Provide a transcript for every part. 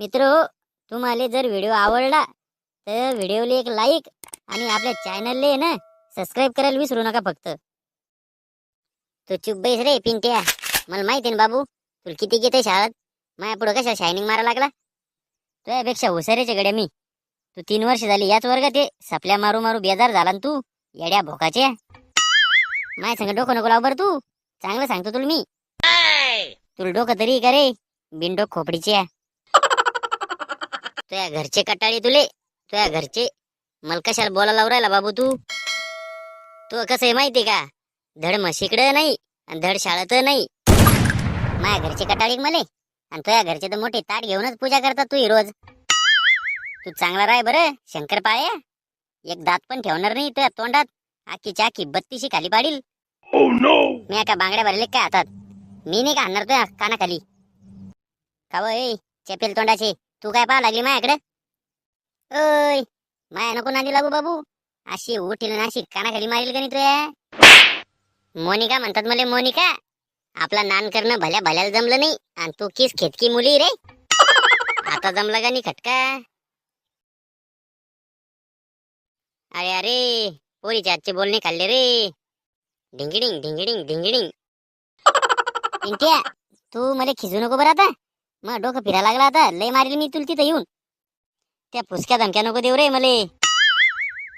मित्र तुम्हाला जर व्हिडिओ आवडला तर व्हिडिओला एक लाईक आणि आपल्या चॅनलला ना सबस्क्राईब करायला विसरू नका फक्त. तू चुप बैस रे पिंट्या मला माहिती आहे ना बाबू तुला किती घेते शाळेत? माया पुढं कशा शायनिंग मारा लागला? तुझ्यापेक्षा हुशारीचे गड्या मी. तू तीन वर्ष झाली याच वर्गात आहे सपल्या मारू मारू बेजार झाला ना तू येड्या भोकाचे माय संग डोकं नको लाव बरं तू. चांगलं सांगतो तुला मी. तुला डोकं तरी का रे बिनडोक खोपडीचे तुझ्या घरचे कटाळी तुले तुझ्या घरचे मला कशाला बोला लावून राहिला बाबू तू. तू कसं आहे माहिती का? धड म्हशीकडं नाही आणि धड शाळेत नाही. माझ्या घरचे कटाळी मले आणि तुझ्या घरचे तर मोठे ताट घेऊनच पूजा करतात तू ही रोज. तू चांगला राय बरं शंकर पाळ्या. एक दात पण ठेवणार नाही तुझ्या तोंडात. आखी बत्तीशी खाली पाडील. मी का बांगड्या भरले काय हातात? मी नाही का आणणार तुझ्या कानाखाली. का वय चेपेल तोंडाचे. तू काय पाहा लागली माझ्याकडे? ओय माया नको नादी लागू बाबू. अशी उठील ना अशी कानाखाली मारील का नाही मोनिका म्हणतात मला मोनिका आपला नान करणं भल्या भल्याला जमलं नाही आणि तू किस खेतकी मुली रे. आता जमलं का नाही खटका? अरे अरे पोरीच्या आजचे बोलणे खाल्ले रे. ढिंगिडिंग ढिंगिडिंग ढिंगिडिंग. इंटिया तू मला खिजू नको बरं आता. मग डोकं फिरायला लागला आता. लय मारील मी तुला तिथं येऊन. त्या फुसक्या धमक्या नको देऊ रे मले.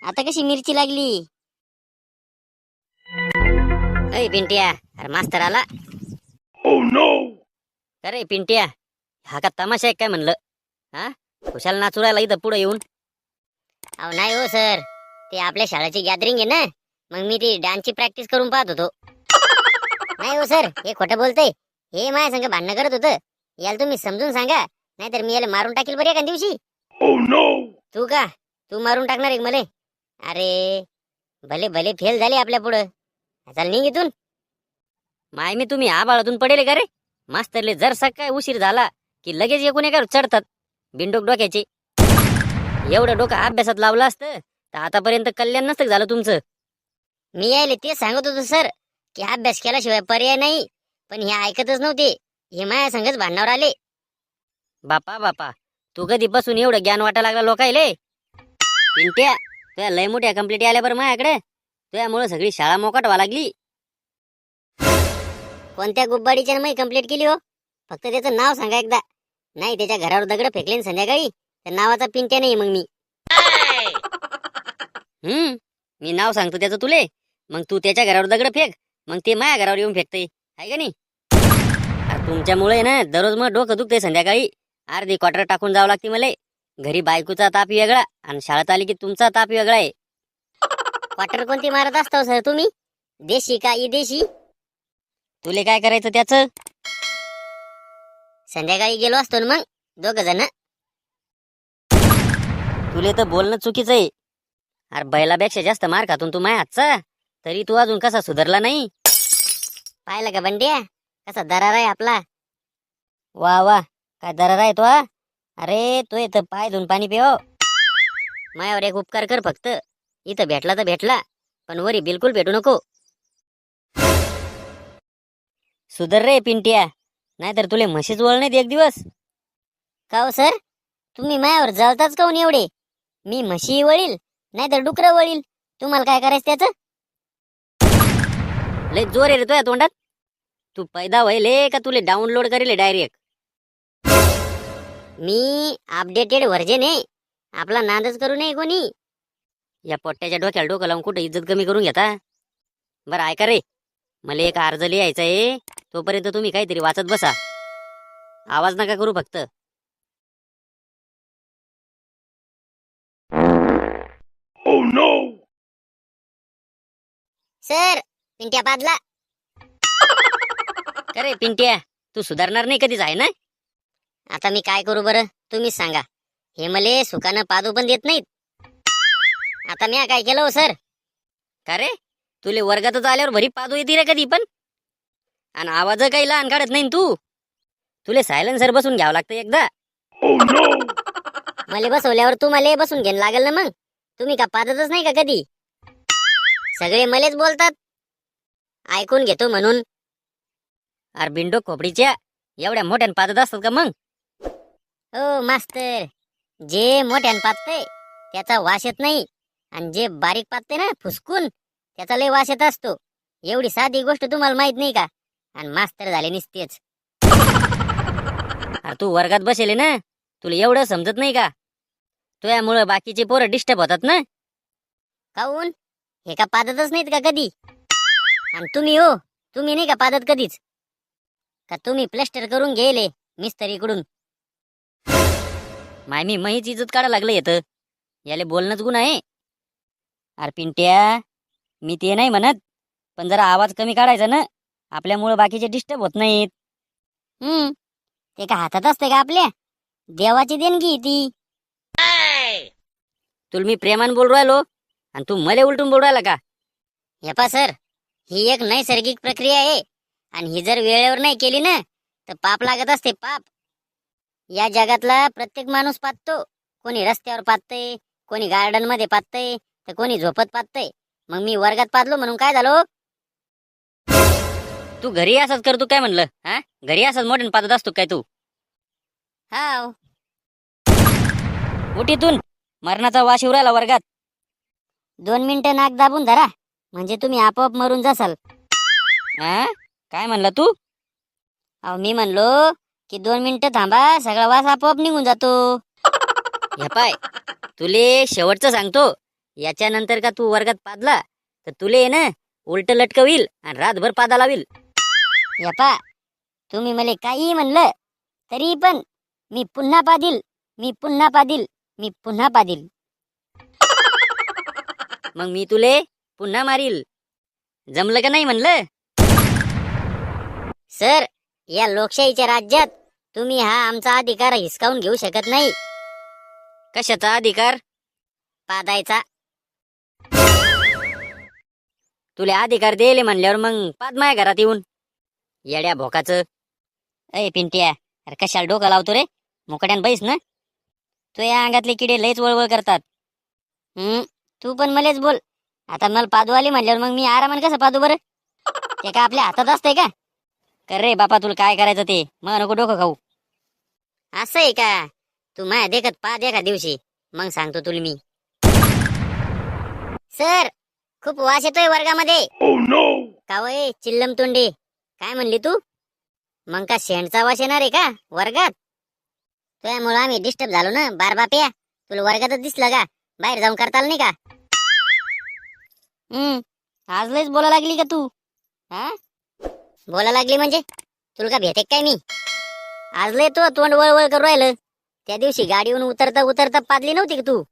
आता कशी मिरची लागली? अय पिंट्या. अरे मास्तर आला. अरे पिंट्या हा का तमाशा आहे काय म्हणलं? हा? खुशाल नाचू राहिला इथं पुढे येऊन. अहो नाही हो सर. ते आपल्या शाळेची गॅदरिंग आहे ना? मग मी ती डान्सची प्रॅक्टिस करून पाहत होतो. नाही हो सर. हे खोटं बोलतय. हे माझ्या संग भांडणं करत होतं. याला तुम्ही समजून सांगा नाहीतर मी याला मारून टाकील बरं एका दिवशी. तू का? तू मारून टाकणार एक मले? अरे भले भले फेल झाले आपल्या पुढं. चल निघ इथून. माय मी तुम्ही आबाळातून पडेल का रे? मास्तरले जर काय उशीर झाला की लगेच एकूण एका चढतात बिंडोक डोक्याचे. एवढं डोकं अभ्यासात लावलं असतं तर आतापर्यंत कल्याण नसतं झालं तुमचं. मी यायले तेच सांगत होतो सर की अभ्यास केल्याशिवाय पर्याय नाही पण हे ऐकतच नव्हते. हे माया संगच भांडणावर आले. बापा बापा तू कधी बसून एवढं ज्ञान वाटा लागला लोकायले? पिंट्या तुझ्या लय मोठ्या कंप्लीट आल्या बरं माझ्याकडे तुझ्यामुळे सगळी शाळा मोकाट व्हा लागली. कोणत्या गुब्बाडीच्या मी कंप्लीट केली हो? फक्त त्याचं नाव सांगा एकदा. नाही त्याच्या घरावर दगड फेकले संध्याकाळी त्या नावाचा पिंट्या नाही मग मी. हम्म मी नाव सांगतो त्याचं तुले. मग तू त्याच्या घरावर दगड फेक मग ते माझ्या घरावर येऊन फेकते आहे का नाही? तुमच्यामुळे ना दररोज मग डोकं दुखते संध्याकाळी. अर्धी क्वार्टर टाकून जावं लागते मला. घरी बायकोचा ताप वेगळा आणि शाळेत आली की तुमचा ताप वेगळा आहे. क्वार्टर कोणती मारत असतो सर तुम्ही? देशी का देशी तुले काय करायचं त्याच? संध्याकाळी गेलो असतो ना मग दोघ जण. तुले तर बोलणं चुकीचं आहे. अरे बैलापेक्षा जास्त मार खातून तू माय हातचा. तरी तू अजून कसा सुधारला नाही? पाहिलं का बंड्या? कसा दरार आहे आपला? वा वा. काय दरार आहे तो अरे तू इथं पाय धुवून पाणी पिव. मायावर एक उपकार कर फक्त. इथं भेटला तर भेटला पण वरी बिलकुल भेटू नको. सुधर रे पिंटिया नाहीतर तुले म्हशीच वळ नाहीत एक दिवस. का हो सर? तुम्ही मायावर जळताच काऊन एवढे? मी म्हशी वळील नाहीतर डुकर वळील. तुम्हाला काय करायचं त्याच? लय जोर आहे रे तुझ्या तोंडात. तू पैदा व्हायले का तुले डाउनलोड करेल डायरेक्ट? मी अपडेटेड व्हर्जन आहे. आपला नादच करू नये कोणी. या पोट्ट्याच्या डोक्याला डोकं लावून कुठं इज्जत कमी करून घेता? बरं ऐका रे. मला एक अर्ज लिहायचा आहे. तोपर्यंत तुम्ही काहीतरी वाचत बसा. आवाज नका करू फक्त. सर पिंट्या पादला अरे पिंट्या तू सुधारणार नाही कधीच आहे ना? आता मी काय करू बरं? तुम्हीच सांगा. हे मले सुखानं पादू पण देत नाहीत. आता मी काय केलं हो सर? का रे? तुले वर्गातच आल्यावर भरी पादू येते रे कधी पण. आणि आवाज काही लहान काढत नाही तू? तुले सायलेन्सर बसून घ्यावं लागतं एकदा. मला बसवल्यावर तू मला बसून घेणं लागेल ना मग? तुम्ही का पादतच नाही का कधी? सगळे मलेच बोलतात? ऐकून घेतो म्हणून. अरे बिंडो खोपडीच्या एवढ्या मोठ्यान पादत असतात का मग? ओ मास्तर. जे मोठ्यान पातय त्याचा वास येत नाही. आणि जे बारीक पातते ना फुसकून त्याचा लय वास येत असतो. एवढी साधी गोष्ट तुम्हाला माहीत नाही का? आणि मास्तर झाले निसतेच. अरे तू वर्गात बसेले ना तुला एवढं समजत नाही का? तुझ्यामुळं बाकीचे पोरं डिस्टर्ब होतात ना? काऊन? हे का पादतच नाहीत का कधी? आणि तुम्ही हो तुम्ही नाही का पादत कधीच? का तुम्ही प्लॅस्टर करून गेले मिस्त्रीकडून माय मी महीच इज्जत काढा लागलं येतं याले बोलणंच गुण आहे. अरे पिंट्या मी ते नाही म्हणत पण जरा आवाज कमी काढायचा ना. आपल्यामुळं बाकीचे डिस्टर्ब होत नाहीत. हम्म ते का हातात असते का आपल्या? देवाची देणगी ती. तुला मी प्रेमान बोल राहिलो आणि तू मले उलटून बोल राहिला का? हे पा सर ही एक नैसर्गिक प्रक्रिया आहे. आणि ही जर वेळेवर नाही केली ना तर पाप लागत असते पाप. या जगातला प्रत्येक माणूस पाहतो कोणी रस्त्यावर पाहतय कोणी गार्डनमध्ये पाहतय तर कोणी झोपत पाहतय मग मी वर्गात पाहलो म्हणून काय झालो तू घरी असंच करतो काय म्हणलं? हा? घरी असंच मोठ्याने पाहत असतो काय तू? हाव. उठीतून मरणाचा वास येऊ राहिला वर्गात. दोन मिनिटं नाक दाबून धरा. म्हणजे तुम्ही आपोआप मरून जासाल. हा काय म्हणला तू? अहो मी म्हणलो की दोन मिनिटं थांबा सगळा वास आपोआप निघून जातो. हे पाय तुले शेवटचं सांगतो. याच्यानंतर का तू वर्गात पादला तर तुले ये ना उलट लटकवील आणि रातभर पादा लावील. यापा तुम्ही मला काही म्हणलं तरी पण मी पुन्हा पादील मी पुन्हा पादील मी पुन्हा पादील. मग मी तुले पुन्हा मारील. जमलं का नाही म्हणलं? सर या लोकशाहीच्या राज्यात तुम्ही हा आमचा अधिकार हिसकावून घेऊ शकत नाही. कशाचा अधिकार? पादायचा. तुला अधिकार देले म्हणल्यावर मग पाद माय घरात येऊन. येड्या भोकाचं. अय पिंट्या अरे कशाला डोकं लावतो रे? मुकड्यान बैस ना. तू या अंगातले किडे लयच वळवळ करतात. हम्म तू पण मलेच बोल. आता मला पादू आली म्हणल्यावर मग मी आरामाने कसं पादू बरं? ते का आपल्या हातात असतंय का? रे बापा तुला काय करायचं ते? मग नको डोकं खाऊ. असं आहे का? तू माया देखत पाद एका दिवशी. मग सांगतो तुला मी. सर खूप वास येतोय वर्गामध्ये. का वय? चिल्लम तोंडे. काय म्हणली तू? मग का शेंडचा वास येणार आहे का वर्गात? त्यामुळे आम्ही डिस्टर्ब झालो ना बार बाप्या तुला वर्गातच दिसलं का? बाहेर जाऊन करता आलं नाही का? हम्म आज लयच बोला लागली का तू? हा? बोला लागली म्हणजे? तुला का भेटे काय मी? आज लय तो तोंड वळवळ करू राहिलं. त्या दिवशी गाडीवरून उतरता उतरता पादली नव्हती का तू?